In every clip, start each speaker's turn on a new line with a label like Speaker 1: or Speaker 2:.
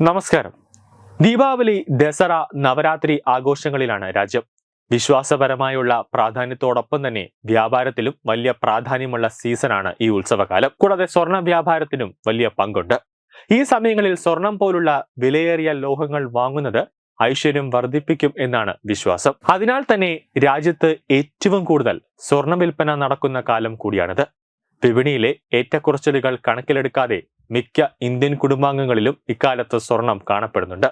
Speaker 1: നമസ്കാരം. ദീപാവലി ദസറ നവരാത്രി ആഘോഷങ്ങളിലാണ് രാജ്യം. വിശ്വാസപരമായുള്ള പ്രാധാന്യത്തോടൊപ്പം തന്നെ വ്യാപാരത്തിലും വലിയ പ്രാധാന്യമുള്ള സീസണാണ് ഈ ഉത്സവകാലം. കൂടാതെ സ്വർണ വ്യാപാരത്തിനും വലിയ പങ്കുണ്ട്. ഈ സമയങ്ങളിൽ സ്വർണം പോലുള്ള വിലയേറിയ ലോഹങ്ങൾ വാങ്ങുന്നത് ഐശ്വര്യം വർദ്ധിപ്പിക്കും എന്നാണ് വിശ്വാസം. അതിനാൽ തന്നെ രാജ്യത്ത് ഏറ്റവും കൂടുതൽ സ്വർണ വിൽപ്പന നടക്കുന്ന കാലം കൂടിയാണിത്. വിപണിയിലെ ഏറ്റക്കുറച്ചിലുകൾ കണക്കിലെടുക്കാതെ മിക്ക ഇന്ത്യൻ കുടുംബാംഗങ്ങളിലും ഇക്കാലത്ത് സ്വർണം കാണപ്പെടുന്നുണ്ട്.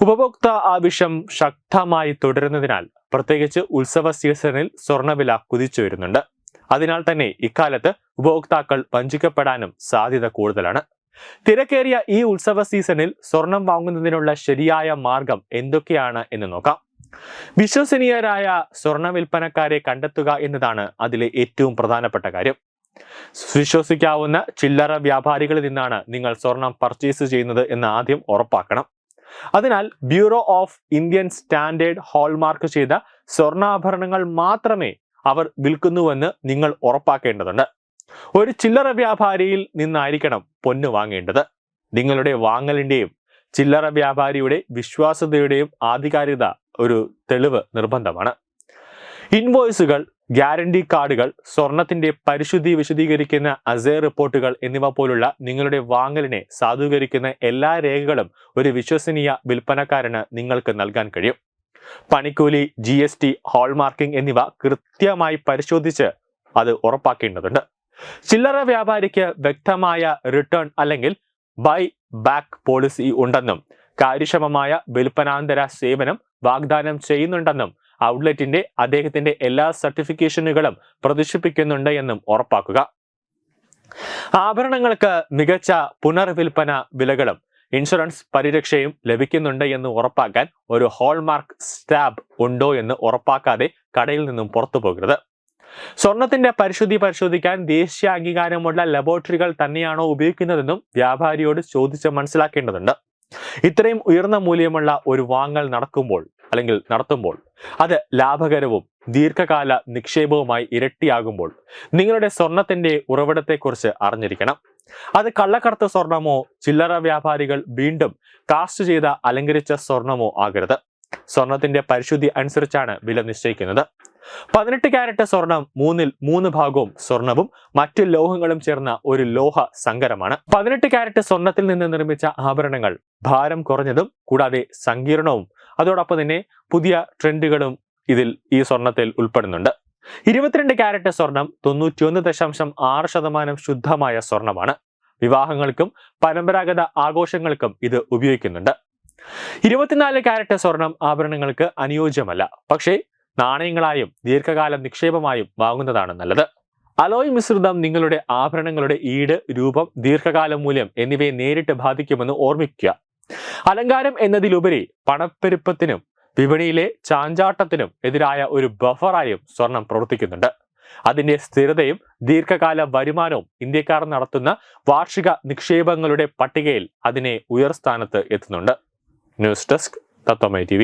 Speaker 1: ഉപഭോക്ത ആവശ്യം ശക്തമായി തുടരുന്നതിനാൽ പ്രത്യേകിച്ച് ഉത്സവ സീസണിൽ സ്വർണവില കുതിച്ചു വരുന്നുണ്ട്. അതിനാൽ തന്നെ ഇക്കാലത്ത് ഉപഭോക്താക്കൾ വഞ്ചിക്കപ്പെടാനും സാധ്യത കൂടുതലാണ്. തിരക്കേറിയ ഈ ഉത്സവ സീസണിൽ സ്വർണം വാങ്ങുന്നതിനുള്ള ശരിയായ മാർഗം എന്തൊക്കെയാണ് എന്ന് നോക്കാം. വിശ്വസനീയരായ സ്വർണ വിൽപ്പനക്കാരെ കണ്ടെത്തുക എന്നതാണ് അതിലെ ഏറ്റവും പ്രധാനപ്പെട്ട കാര്യം. വിശ്വസിക്കാവുന്ന ചില്ലറ വ്യാപാരികളിൽ നിന്നാണ് നിങ്ങൾ സ്വർണം പർച്ചേസ് ചെയ്യുന്നത് എന്ന് ആദ്യം ഉറപ്പാക്കണം. അതിനാൽ bureau of Indian standard hallmark ചെയ്ത സ്വർണാഭരണങ്ങൾ മാത്രമേ അവർ വിൽക്കുന്നുവെന്ന് നിങ്ങൾ ഉറപ്പാക്കേണ്ടതുണ്ട്. ഒരു ചില്ലറ വ്യാപാരിയിൽ നിന്നായിരിക്കണം പൊന്ന് വാങ്ങേണ്ടത്. നിങ്ങളുടെ വാങ്ങലിന്റെയും ചില്ലറ വ്യാപാരിയുടെ വിശ്വാസ്യതയുടെയും ആധികാരികത ഒരു തെളിവ് നിർബന്ധമാണ്. ഇൻവോയ്സുകൾ ഗ്യാരണ്ടി കാർഡുകൾ സ്വർണത്തിന്റെ പരിശുദ്ധി വിശദീകരിക്കുന്ന അസേ റിപ്പോർട്ടുകൾ എന്നിവ പോലുള്ള നിങ്ങളുടെ വാങ്ങലിനെ സാധൂകരിക്കുന്ന എല്ലാ രേഖകളും ഒരു വിശ്വസനീയ വിൽപ്പനക്കാരന് നിങ്ങൾക്ക് നൽകാൻ കഴിയും. പണിക്കൂലി ജി എസ് ടി ഹോൾമാർക്കിംഗ് എന്നിവ കൃത്യമായി പരിശോധിച്ച് അത് ഉറപ്പാക്കേണ്ടതുണ്ട്. ചില്ലറ വ്യാപാരിക്ക് വ്യക്തമായ റിട്ടേൺ അല്ലെങ്കിൽ ബൈ ബാക്ക് പോളിസി ഉണ്ടെന്നും കാര്യക്ഷമമായ വിൽപ്പനാന്തര സേവനം വാഗ്ദാനം ചെയ്യുന്നുണ്ടെന്നും ഔട്ട്ലെറ്റിന്റെ അദ്ദേഹത്തിന്റെ എല്ലാ സർട്ടിഫിക്കേഷനുകളും പ്രദർശിപ്പിക്കുന്നുണ്ട് എന്നും ഉറപ്പാക്കുക. ആഭരണങ്ങൾക്ക് മികച്ച പുനർവിൽപ്പന വിലകളും ഇൻഷുറൻസ് പരിരക്ഷയും ലഭിക്കുന്നുണ്ട് എന്ന് ഉറപ്പാക്കാൻ ഒരു ഹോൾമാർക്ക് സ്റ്റാബ് ഉണ്ടോ എന്ന് ഉറപ്പാക്കാതെ കടയിൽ നിന്നും പുറത്തു പോകരുത്. സ്വർണത്തിന്റെ പരിശുദ്ധി പരിശോധിക്കാൻ ദേശീയ അംഗീകാരമുള്ള ലബോറട്ടറികൾ തന്നെയാണോ ഉപയോഗിക്കുന്നതെന്നും വ്യാപാരിയോട് ചോദിച്ച് മനസ്സിലാക്കേണ്ടതുണ്ട്. ഇത്രയും ഉയർന്ന മൂല്യമുള്ള ഒരു വാങ്ങൽ നടക്കുമ്പോൾ അല്ലെങ്കിൽ നടത്തുമ്പോൾ അത് ലാഭകരവും ദീർഘകാല നിക്ഷേപവുമായി ഇരട്ടിയാകുമ്പോൾ നിങ്ങളുടെ സ്വർണത്തിന്റെ ഉറവിടത്തെക്കുറിച്ച് അറിഞ്ഞിരിക്കണം. അത് കള്ളക്കടത്ത് സ്വർണമോ ചില്ലറ വ്യാപാരികൾ വീണ്ടും കാസ്റ്റ് ചെയ്ത അലങ്കരിച്ച സ്വർണമോ ആകരുത്. സ്വർണത്തിന്റെ പരിശുദ്ധി അനുസരിച്ചാണ് വില നിശ്ചയിക്കുന്നത്. പതിനെട്ട് ക്യാരറ്റ് സ്വർണം മൂന്നിൽ മൂന്ന് ഭാഗവും സ്വർണവും മറ്റു ലോഹങ്ങളും ചേർന്ന ഒരു ലോഹ സങ്കരമാണ്. പതിനെട്ട് ക്യാരറ്റ് സ്വർണത്തിൽ നിന്ന് നിർമ്മിച്ച ആഭരണങ്ങൾ ഭാരം കുറഞ്ഞതും കൂടാതെ സങ്കീർണവും അതോടൊപ്പം തന്നെ പുതിയ ട്രെൻഡുകളും ഇതിൽ ഈ സ്വർണത്തിൽ ഉൾപ്പെടുന്നുണ്ട്. ഇരുപത്തിരണ്ട് ക്യാരറ്റ് സ്വർണം തൊണ്ണൂറ്റിയൊന്ന് ദശാംശം ആറ് ശതമാനം ശുദ്ധമായ സ്വർണമാണ്. വിവാഹങ്ങൾക്കും പരമ്പരാഗത ആഘോഷങ്ങൾക്കും ഇത് ഉപയോഗിക്കുന്നുണ്ട്. ഇരുപത്തിനാല് ക്യാരറ്റ് സ്വർണം ആഭരണങ്ങൾക്ക് അനുയോജ്യമല്ല. പക്ഷേ നാണയങ്ങളായും ദീർഘകാല നിക്ഷേപമായും വാങ്ങുന്നതാണ് നല്ലത്. അലോയ് മിശ്രിതം നിങ്ങളുടെ ആഭരണങ്ങളുടെ ഈട് രൂപം ദീർഘകാല മൂല്യം എന്നിവയെ നേരിട്ട് ബാധിക്കുമെന്ന് ഓർമ്മിക്കുക. അലങ്കാരം എന്നതിലുപരി പണപ്പെരുപ്പത്തിനും വിപണിയിലെ ചാഞ്ചാട്ടത്തിനും എതിരായ ഒരു ബഫറായും സ്വർണം പ്രവർത്തിക്കുന്നുണ്ട്. അതിന്റെ സ്ഥിരതയും ദീർഘകാല വരുമാനവും ഇന്ത്യക്കാർ നടത്തുന്ന വാർഷിക നിക്ഷേപങ്ങളുടെ പട്ടികയിൽ അതിനെ ഉയർസ്ഥാനത്ത് എത്തുന്നുണ്ട്. ന്യൂസ് ഡെസ്ക് തത്വമൈ ടി